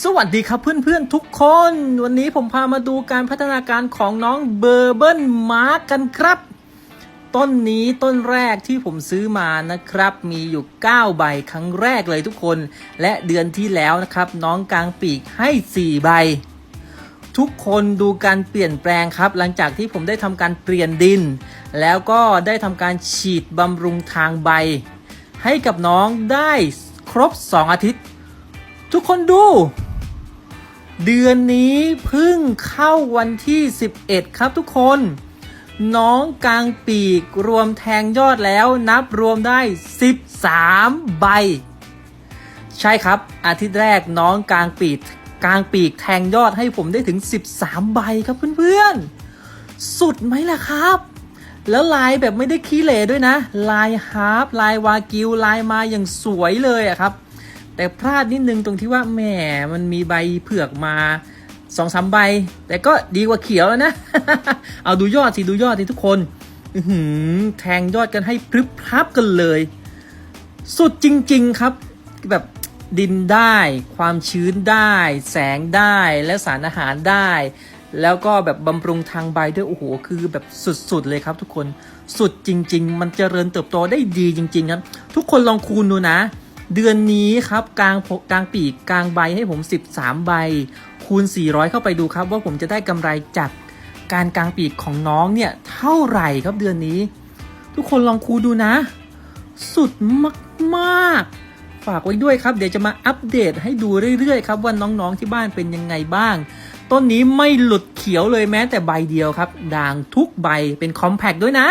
สวัสดีครับเพื่อนๆทุกคน วันนี้ผมพามาดูการพัฒนาการของน้องเบอร์เบิลมาร์กกันครับ ต้นนี้ต้นแรกที่ผมซื้อมานะครับ มีอยู่ 9 ใบครั้งแรกเลยทุกคน และเดือนที่แล้วนะครับ น้องกลางปีกให้ 4 ใบ ทุกคนดูการเปลี่ยนแปลงครับ หลังจากที่ผมได้ทำการเปลี่ยนดิน แล้วก็ได้ทำการฉีดบำรุงทางใบ ให้กับน้องได้ครบ 2 อาทิตย์ ทุกคนดู เดือนนี้เพิ่งเข้าวันที่ 11 ครับทุกคน น้องกลางปีกรวมแทงยอดแล้วนับรวมได้ 13 ใบ ใช่ครับ อาทิตย์แรกน้องกลางปีกกลางปีกแทงยอดให้ผมได้ถึง 13 ใบครับเพื่อนๆ สุดไหมล่ะครับ แล้วลายแบบไม่ได้ขี้เหร่ด้วยนะ ลายฮาร์ปลายวากิวลายมาอย่างสวยเลยอะครับ แต่พลาดนิดนึงตรงที่ว่าแหมมันมีใบเผือกมาสองสามใบ แต่ก็ดีกว่าเขียวแล้วนะ เอาดูยอดสิ ดูยอดสิทุกคนอือหือแทงยอดกันให้พรึบพรับกันเลย สุดจริง ๆครับ แบบดินได้ ความชื้นได้ แสงได้และสารอาหารได้ แล้วก็แบบบำรุงทางใบด้วย โอ้โห คือแบบสุด ๆ เลยครับทุกคน สุดจริง ๆ มันเจริญเติบโตได้ดีจริง ๆ ครับ ทุกคนลองคูณดูนะ เดือนนี้ครับกลางกลางปีกกลางใบให้ผม 13 ใบ คูณ 400 เข้าไปดูครับ ว่าผมจะได้กำไรจากการกลางปีกของน้องเนี่ยเท่าไหร่ครับเดือนนี้ ทุกคนลองคูณดูนะ สุดมากๆ ฝากไว้ด้วยครับ เดี๋ยวจะมาอัปเดตให้ดูเรื่อยๆครับว่าน้องๆที่บ้านเป็นยังไงบ้าง ต้นนี้ไม่หลุดเขียวเลยแม้แต่ใบเดียวครับด่างทุกใบเป็นคอมแพคด้วยนะ